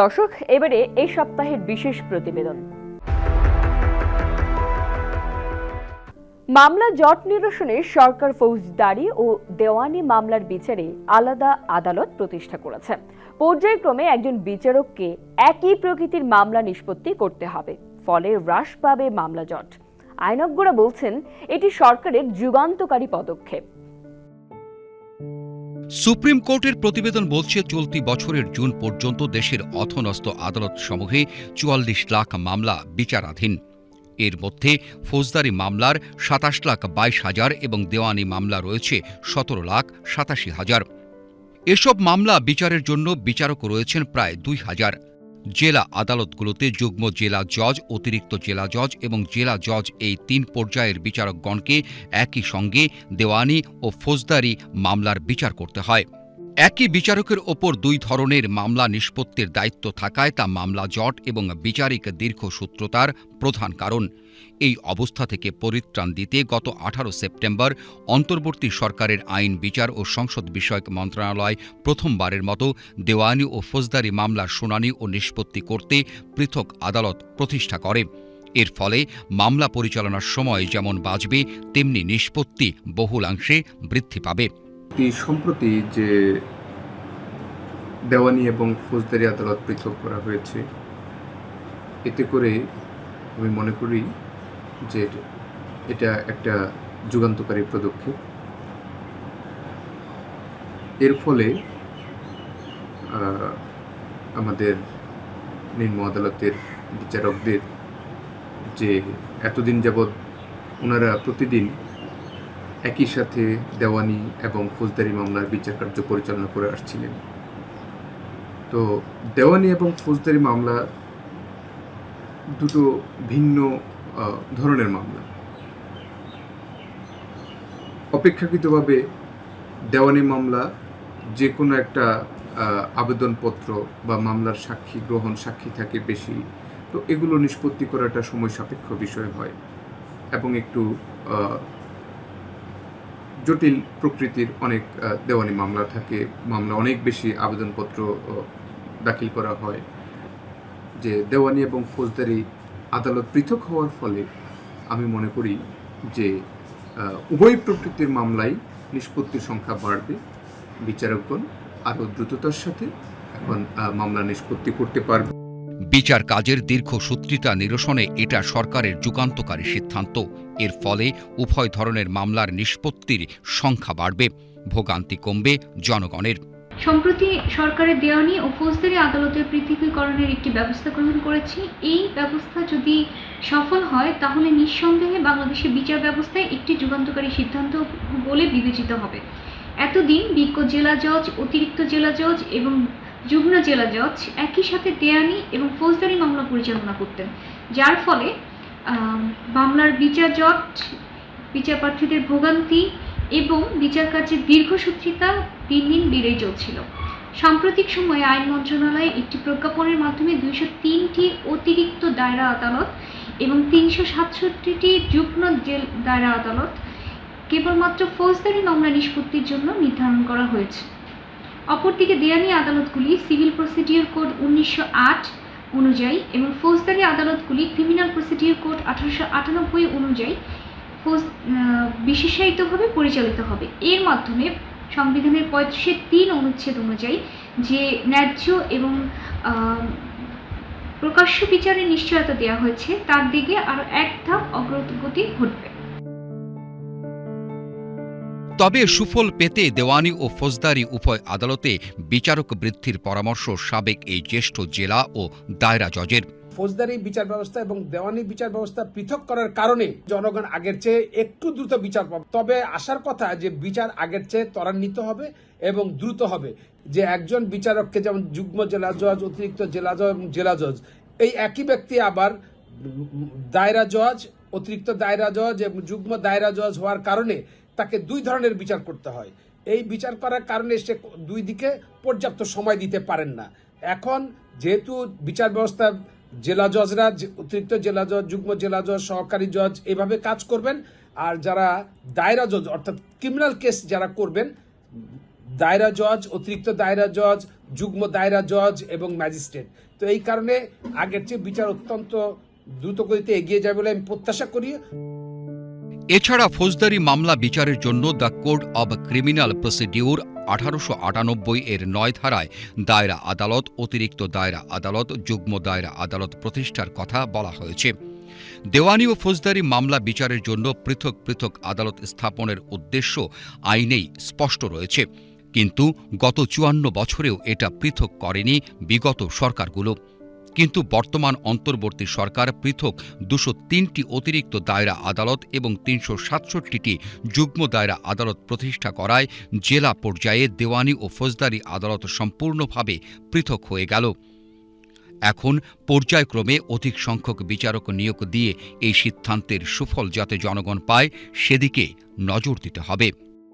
দর্শক, এবারে এই সপ্তাহের বিশেষ প্রতিবেদন। মামলা জট নিরসনে সরকার ফৌজদারি ও দেওয়ানি মামলার বিচারে আলাদা আদালত প্রতিষ্ঠা করেছে। পর্যায়ক্রমে একজন বিচারককে একই প্রকৃতির মামলা নিষ্পত্তি করতে হবে, ফলে হ্রাস পাবে মামলা জট। আইনজ্ঞরা বলছেন, এটি সরকারের যুগান্তকারী পদক্ষেপ। সুপ্রিম কোর্টের প্রতিবেদন বলছে, চলতি বছরের জুন পর্যন্ত দেশের অথনস্থ আদালত সমূহে চুয়াল্লিশ লাখ মামলা বিচারাধীন। এর মধ্যে ফৌজদারি মামলার সাতাশ লাখ বাইশ হাজার এবং দেওয়ানি মামলা রয়েছে সতেরো লাখ সাতাশি হাজার। এসব মামলা বিচারের জন্য বিচারক রয়েছেন প্রায় দুই হাজার। জেলা আদালতগুলোতে যুগ্ম জেলা জজ, অতিরিক্ত জেলা জজ এবং জেলা জজ এই তিন পর্যায়ের বিচারকগণকে একই সঙ্গে দেওয়ানি ও ফৌজদারি মামলার বিচার করতে হয়। একই বিচারকের ওপর দুই ধরনের মামলা নিষ্পত্তির দায়িত্ব থাকায় তা মামলা জট এবং বিচারিক দীর্ঘসূত্রতার প্রধান কারণ। এই অবস্থা থেকে পরিত্রাণ দিতে গত আঠারো সেপ্টেম্বর অন্তর্বর্তী সরকারের আইন, বিচার ও সংসদ বিষয়ক মন্ত্রণালয় প্রথমবারের মতো দেওয়ানি ও ফৌজদারি মামলার শুনানি ও নিষ্পত্তি করতে পৃথক আদালত প্রতিষ্ঠা করে। এর ফলে মামলা পরিচালনার সময় যেমন বাঁচবে, তেমনি নিষ্পত্তি বহুলাংশে বৃদ্ধি পাবে। অতি সম্প্রতি যে দেওয়ানি এবং ফৌজদারি আদালত পৃথক করা হয়েছে, এতে করে আমি মনে করি যে এটা একটা যুগান্তকারী পদক্ষেপ। এর ফলে আমাদের নিম্ন আদালতের বিচারকদের যে এতদিন যাবৎ ওনারা প্রতিদিন একই সাথে দেওয়ানি এবং ফৌজদারি মামলার বিচার কার্য পরিচালনা করে আসছিলেন। তো দেওয়ানি এবং ফৌজদারি মামলা দুটো ভিন্ন ধরনের মামলা। অপেক্ষাকৃতভাবে দেওয়ানি মামলা যে কোনো একটা আবেদনপত্র বা মামলার সাক্ষী, গ্রহণ সাক্ষী থাকে বেশি, তো এগুলো নিষ্পত্তি করাটা সময় সাপেক্ষ বিষয় হয় এবং একটু জটিল প্রকৃতির অনেক দেওয়ানি মামলা থাকে, মামলা অনেক বেশি আবেদনপত্র দাখিল করা হয়। যে দেওয়ানি এবং ফৌজদারি আদালত পৃথক হওয়ার ফলে আমি মনে করি যে উভয় প্রকৃতির মামলাই নিষ্পত্তির সংখ্যা বাড়বে। বিচারকগণ আরও দ্রুততার সাথে এখন মামলা নিষ্পত্তি করতে পারবে। বিচার কাজের দীর্ঘ দীর্ঘসূত্রিতা নিরসনে এটা সরকারের যুগান্তকারী সিদ্ধান্ত। এর ফলে উভয় ধরনের মামলার নিষ্পত্তির সংখ্যা বাড়বে, ভোগান্তি কমবে জনগণের। সম্প্রতি সরকারের দেওয়ানি ও ফৌজদারি আদালতের পৃথকীকরণের একটি ব্যবস্থা গ্রহণ করেছে। এই ব্যবস্থা যদি সফল হয়, তাহলে নিঃসন্দেহে বাংলাদেশের বিচার ব্যবস্থায় একটি যুগান্তকারী সিদ্ধান্ত বলে বিবেচিত হবে। এতদিন বিজ্ঞ জেলা জজ, অতিরিক্ত জেলা জজ এবং যুগ্ম জেলা জজ একই সাথে দেওয়ানি এবং ফৌজদারি মামলা পরিচালনা করতেন, যার ফলে মামলার বিচার জট বিচার প্রার্থীদের ভোগান্তি এবং বিচার কার্যের দীর্ঘসূত্রিতা দিন দিন বেড়েই চলছিল। সাম্প্রতিক সময়ে আইন মন্ত্রণালয় একটি প্রজ্ঞাপনের মাধ্যমে দুইশো তিনটি অতিরিক্ত দায়রা আদালত এবং তিনশো সাতষট্টিটি যুগ্ম জেল দায়রা আদালত কেবলমাত্র ফৌজদারি মামলা নিষ্পত্তির জন্য নির্ধারণ করা হয়েছে। অপরদিকে দেয়ানি আদালতগুলি সিভিল প্রসিডিওর কোড উনিশশো আট অনুযায়ী এবং ফৌজদারি আদালতগুলি ক্রিমিনাল প্রসিডিওর কোড আঠারোশো আটানব্বই অনুযায়ী ফৌজ বিশেষায়িতভাবে পরিচালিত হবে। এর মাধ্যমে সংবিধানের পঁয়ত্রিশের তিন অনুচ্ছেদ অনুযায়ী যে ন্যায্য এবং প্রকাশ্য বিচারের নিশ্চয়তা দেওয়া হয়েছে, তার দিকে আরও এক ধাপ অগ্রগতি ঘটবে। তবে সুফল পেতে দেওয়ানি ও ফৌজদারি উভয় আদালতে বিচারক বৃদ্ধির পরামর্শ সাবেক এই জ্যেষ্ঠ জেলা ও দায়রা জজের। ফৌজদারি বিচার ব্যবস্থা এবং দেওয়ানি বিচার ব্যবস্থা পৃথক করার কারণে জনগণ আগের চেয়ে একটু দ্রুত বিচার পাবে। তবে আসার কথা যে বিচার আগের চেয়ে ত্বরান্বিত হবে এবং দ্রুত হবে। যে একজন বিচারককে যেমন যুগ্ম জেলা জজ, অতিরিক্ত জেলা জজ এবং জেলা জজ, এই একই ব্যক্তি আবার দায়রা জজ, অতিরিক্ত দায়রা জজ এবং যুগ্ম দায়রা জজ হওয়ার কারণে তাকে দুই ধরনের বিচার করতে হয়। এই বিচার করার কারণে সে দুই দিকে পর্যাপ্ত সময় দিতে পারেন না। এখন যেহেতু বিচার ব্যবস্থা জেলা জজরা অতিরিক্ত জেলা জজ, যুগ্ম জেলা জজ, সহকারী জজ এভাবে কাজ করবেন। আর যারা দায়রা জজ, অর্থাৎ ক্রিমিনাল কেস যারা করবেন, দায়রা জজ, অতিরিক্ত দায়রা জজ, যুগ্ম দায়রা জজ এবং ম্যাজিস্ট্রেট তো এই কারণে আগের চেয়ে বিচার অত্যন্ত দ্রুতগতিতে এগিয়ে যাবে বলে আমি প্রত্যাশা করি। এছাড়া ফৌজদারি মামলা বিচারের জন্য the code of criminal procedure আঠারোশো আটানব্বই এর নয় ধারায় দায়রা আদালত, অতিরিক্ত দায়রা আদালত, যুগ্ম দায়রা আদালত প্রতিষ্ঠার কথা বলা হয়েছে। দেওয়ানি ও ফৌজদারি মামলা বিচারের জন্য পৃথক পৃথক আদালত স্থাপনের উদ্দেশ্য আইনেই স্পষ্ট রয়েছে। কিন্তু গত চুয়ান্ন বছরেও এটা পৃথক করেনি বিগত সরকারগুলো। কিন্তু বর্তমান অন্তর্বর্তী সরকার পৃথক দুশো তিনটি অতিরিক্ত দায়রা আদালত এবং তিনশো সাতষট্টিটি যুগ্ম দায়রা আদালত প্রতিষ্ঠা করায় জেলা পর্যায়ে দেওয়ানি ও ফৌজদারি আদালত সম্পূর্ণভাবে পৃথক হয়ে গেল। এখন পর্যায়ক্রমে অধিক সংখ্যক বিচারক নিয়োগ দিয়ে এই সিদ্ধান্তের সুফল যাতে জনগণ পায়, সেদিকে নজর দিতে হবে।